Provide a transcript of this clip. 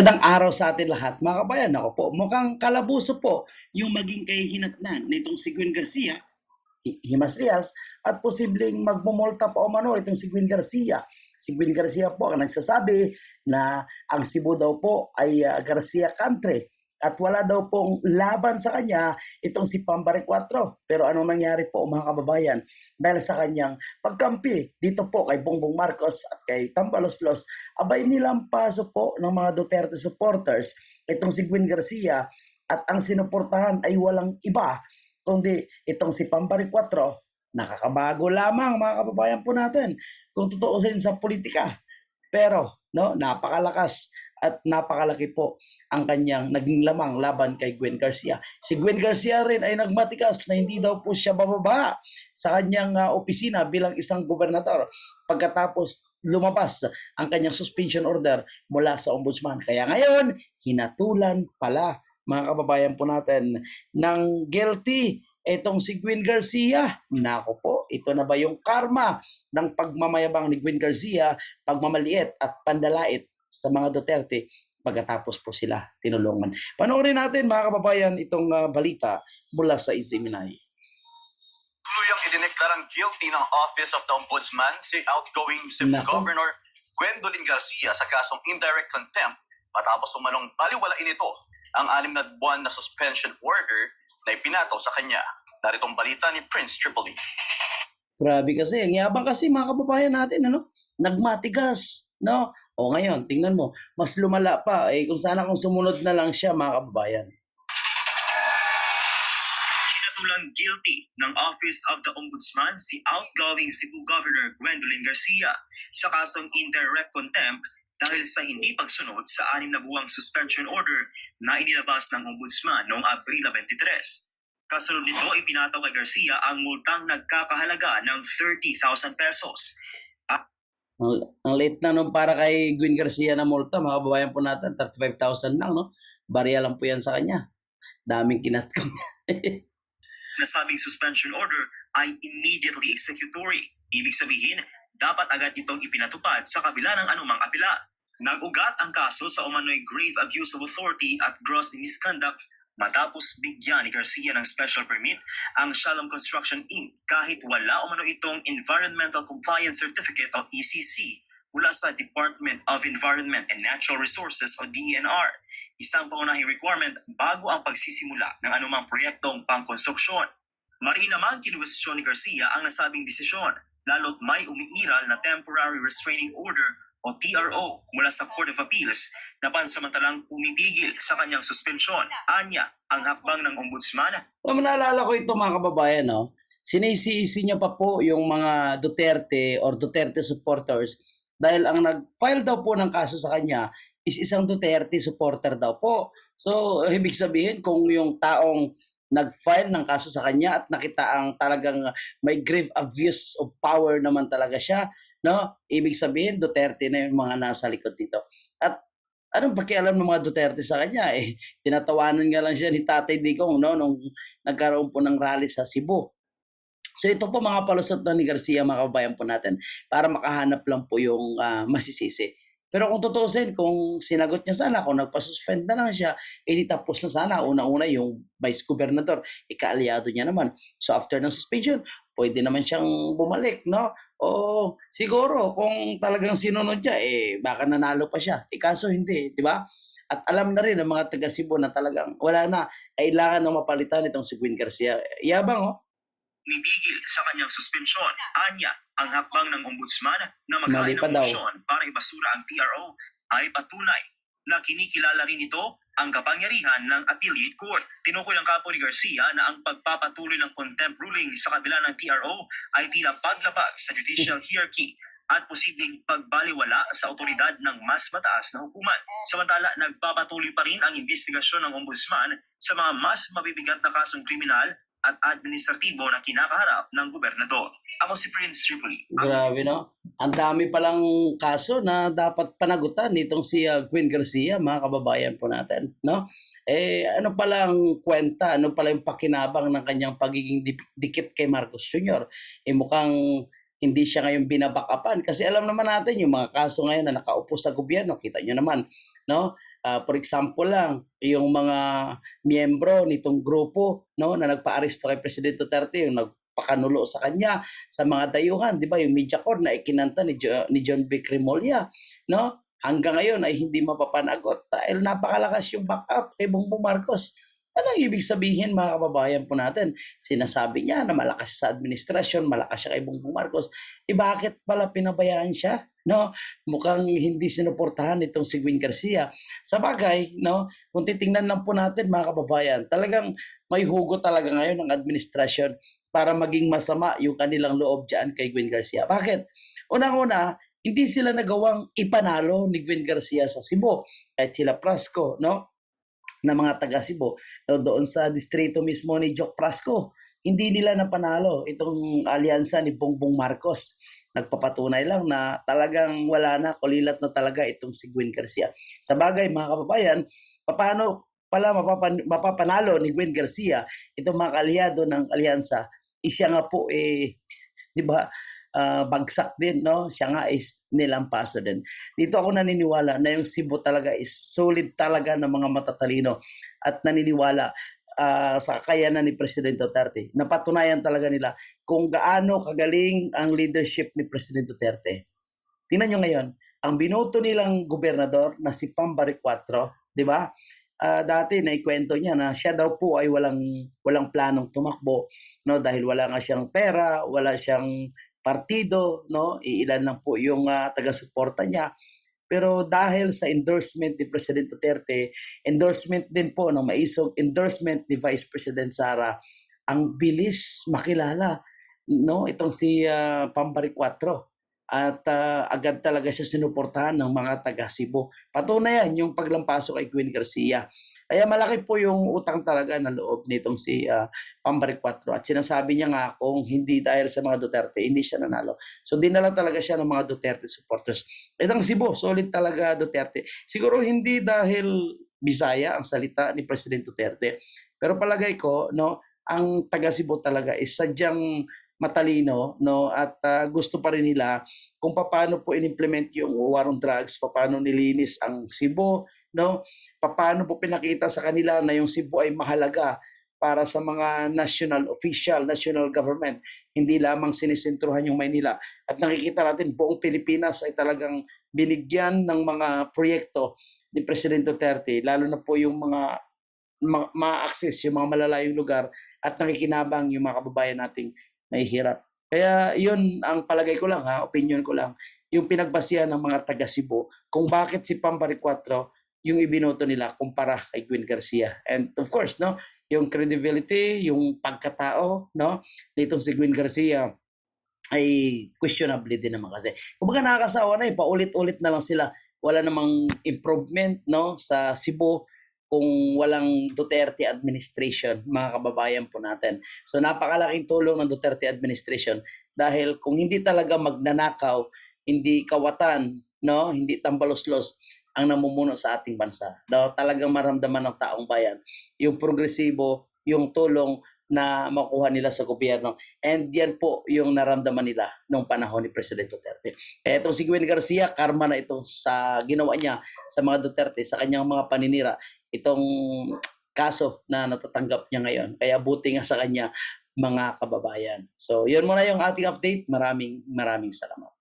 Magandang araw sa atin lahat, mga kabayan. Ako po, mukhang kalabuso po yung maging kahihinatnan nitong si Gwen Garcia, Hi- Himas Rias, at posibleng magmumulta pa o mano itong si Gwen Garcia. Si Gwen Garcia po ang nagsasabi na ang Cebu daw po ay ah, Garcia country at wala daw pong laban sa kanya itong si Pambare 4. Pero anong nangyari po mga kababayan? Dahil sa kanyang pagkampi dito po kay Bongbong Marcos at kay Tambaloslos, abay nilang paso po ng mga Duterte supporters itong si Gwen Garcia at ang sinuportahan ay walang iba kundi itong si Pambare 4. Nakakabago lamang mga kababayan po natin kung tutuusin sa politika. Pero no, napakalakas at napakalaki po ang kanyang naging lamang laban kay Gwen Garcia. Si Gwen Garcia rin ay nagmatikas na hindi daw po siya bababa sa kanyang ah, opisina bilang isang gobernador pagkatapos lumabas ang kanyang suspension order mula sa ombudsman. Kaya ngayon, hinatulan pala mga kababayan po natin ng guilty itong si Gwen Garcia. Nako po, ito na ba yung karma ng pagmamayabang ni Gwen Garcia, pagmamaliit at pandalait sa mga Duterte pagkatapos po sila tinulungan. Panoorin natin mga kababayan itong ah, balita mula sa Isiminay. Tuluyang idineklarang guilty ng Office of the Ombudsman si outgoing Nako. Governor Gwendolyn Garcia sa kasong indirect contempt matapos umanong baliwalain ito ang anim na buwan na suspension order na ipinataw sa kanya. Naritong balita ni Prince Tripoli. Grabe kasi, ang yabang kasi mga kababayan natin, ano? Nagmatigas, no? O ngayon, tingnan mo, mas lumala pa. Eh, kung sana kung sumunod na lang siya, mga kababayan. Pinatulang guilty ng Office of the Ombudsman si outgoing Cebu Governor Gwendolyn Garcia sa kasong indirect contempt dahil sa hindi pagsunod sa anim na buwang suspension order na inilabas ng Ombudsman noong Abril 23. Kasunod nito, ipinataw kay Garcia ang multang nagkakahalaga ng 30,000 pesos. Ang, ang late na nung para kay Gwen Garcia na multa, mga kababayan po natin, 35,000 lang, no? Barya lang po yan sa kanya. Daming kinat. Nasabing suspension order ay immediately executory. Ibig sabihin, dapat agad itong ipinatupad sa kabila ng anumang apela. Nag-ugat ang kaso sa umano'y grave abuse of authority at gross misconduct matapos bigyan ni Garcia ng special permit ang Shalom Construction Inc. kahit wala umano itong Environmental Compliance Certificate o ECC mula sa Department of Environment and Natural Resources o DENR isang paunahing requirement bago ang pagsisimula ng anumang proyektong pangkonstruksyon. Mari naman kinuwestiyon ni Garcia ang nasabing desisyon, lalo't may umiiral na Temporary Restraining Order o TRO mula sa Court of Appeals na pansamantalang pumipigil sa kanyang suspensyon. Anya, ang hakbang ng ombudsman mo, naalala ko ito mga kababayan, no? Sinisi-isi niya pa po yung mga Duterte or Duterte supporters dahil ang nag-file daw po ng kaso sa kanya is isang Duterte supporter daw po. So, ibig sabihin kung yung taong nag-file ng kaso sa kanya at nakita ang talagang may grave abuse of power naman talaga siya, no? Ibig sabihin Duterte na yung mga nasa likod dito. At anong pakialam ng mga Duterte sa kanya? Eh, tinatawanan nga lang siya ni Tatay Digong, no? Nung nagkaroon po ng rally sa Cebu. So ito po mga palusot na ni Garcia, mga kabayan po natin, para makahanap lang po yung ah, masisisi. Pero kung tutuusin, kung sinagot niya sana, kung nagpasuspend na lang siya, edi tapos na sana, una-una yung vice governor, ikaalyado niya naman. So after ng suspension, pwede naman siyang bumalik, no? O siguro, kung talagang sinunod niya, eh, baka nanalo pa siya. Eh, kaso hindi, di ba? At alam na rin ng mga taga Cebu na talagang wala na, kailangan na mapalitan itong si Queen Garcia. Yabang, oh. Nibigil sa kanyang suspensyon. Anya, ang hakbang ng ombudsman na Mali maghain pa ng daw. motion para ibasura ang TRO ay patunay na kinikilala rin ito ang kapangyarihan ng Appellate Court. Tinukoy ng kapo ni Garcia na ang pagpapatuloy ng contempt ruling sa kabila ng TRO ay tila paglabag sa judicial hierarchy at posibleng pagbaliwala sa otoridad ng mas mataas na hukuman. Samantala, nagpapatuloy pa rin ang investigasyon ng ombudsman sa mga mas mabibigat na kasong kriminal at administratibo na kinakaharap ng gobernador. Ako si Prince Tripoli. Grabe, no? Ang dami palang kaso na dapat panagutan nitong si uh, Queen Garcia, mga kababayan po natin, no? Eh, ano palang kwenta, ano pala yung pakinabang ng kanyang pagiging dikit kay Marcos Jr. Eh, mukhang hindi siya ngayon binabakapan kasi alam naman natin yung mga kaso ngayon na nakaupo sa gobyerno, kita nyo naman, no? Ah, for example lang, yung mga miyembro nitong grupo no na nagpa-aresto kay President Duterte, yung nagpakanulo sa kanya sa mga dayuhan, 'di ba? Yung media corps na ikinanta ni, Jo- ni John B. Crimolia, no? Hanggang ngayon ay hindi mapapanagot dahil napakalakas yung backup kay Bongbong Marcos. Ano ang ibig sabihin mga kababayan po natin? Sinasabi niya na malakas sa administrasyon, malakas siya kay Bongbong Marcos. Eh bakit pala pinabayaan siya? No? Mukhang hindi sinuportahan itong si Gwen Garcia. Sa bagay, no, kung titingnan lang po natin mga kababayan, talagang may hugot talaga ngayon ng administrasyon para maging masama yung kanilang loob dyan kay Gwen Garcia. Bakit? Unang-una, hindi sila nagawang ipanalo ni Gwen Garcia sa Cebu. Kahit sila Prasco, no? Na mga taga Cebu, doon sa distrito mismo ni Jock Prasco, hindi nila napanalo itong alyansa ni Bongbong Marcos. Nagpapatunay lang na talagang wala na, kulilat na talaga itong si Gwen Garcia. Sa bagay, mga kababayan, paano pala mapapan, mapapanalo ni Gwen Garcia itong mga kaalyado ng alyansa, isya nga po eh, di ba, ah, bagsak din, no? Siya nga is nilampaso din. Dito ako naniniwala na yung Cebu talaga is solid talaga ng mga matatalino at naniniwala ah, sa kakayanan ni President Duterte. Napatunayan talaga nila kung gaano kagaling ang leadership ni President Duterte. Tingnan nyo ngayon, ang binoto nilang gobernador na si Pambari 4, di ba? Ah, dati naikwento niya na siya daw po ay walang walang planong tumakbo no dahil wala nga siyang pera, wala siyang partido, no? Iilan lang po yung ah, taga-suporta niya. Pero dahil sa endorsement ni President Duterte, endorsement din po ng maisog endorsement ni Vice President Sara, ang bilis makilala no itong si ah, Pambari 4 at ah, agad talaga siya sinuportahan ng mga taga Cebu. Patunayan yung paglampasok kay Gwen Garcia. Kaya malaki po yung utang talaga na loob nitong si ah, Pambari 4 at sinasabi niya nga kung hindi dahil sa mga Duterte, hindi siya nanalo. So dinala talaga siya ng mga Duterte supporters. Itong Cebu, solid talaga Duterte. Siguro hindi dahil Bisaya ang salita ni President Duterte. Pero palagay ko, no, ang taga Cebu talaga is sadyang matalino, no, at ah, gusto pa rin nila kung paano po in-implement yung war on drugs, paano nilinis ang Cebu, no, paano po pinakita sa kanila na yung Cebu ay mahalaga para sa mga national official, national government. Hindi lamang sinisentruhan yung Maynila. At nakikita natin buong Pilipinas ay talagang binigyan ng mga proyekto ni President Duterte, lalo na po yung mga ma- ma-access yung mga malalayong lugar at nakikinabang yung mga kababayan nating mahihirap. Kaya yun ang palagay ko lang ha, opinion ko lang, yung pinagbasihan ng mga taga Cebu kung bakit si Pambari 4 yung ibinoto nila kumpara kay Gwen Garcia. And of course, no, yung credibility, yung pagkatao, no, nitong si Gwen Garcia ay questionable din naman kasi. Kumbaga nakakasawa na eh, paulit-ulit na lang sila. Wala namang improvement, no, sa Cebu kung walang Duterte administration, mga kababayan po natin. So napakalaking tulong ng Duterte administration dahil kung hindi talaga magnanakaw, hindi kawatan, no, hindi tambaloslos ang namumuno sa ating bansa. Daw talagang maramdaman ng taong bayan yung progresibo, yung tulong na makuha nila sa gobyerno. And yan po yung naramdaman nila nung panahon ni President Duterte. Kaya itong si Gwen Garcia, karma na ito sa ginawa niya sa mga Duterte, sa kanyang mga paninira, itong kaso na natatanggap niya ngayon. Kaya buti nga sa kanya mga kababayan. So, yun muna yung ating update. Maraming maraming salamat.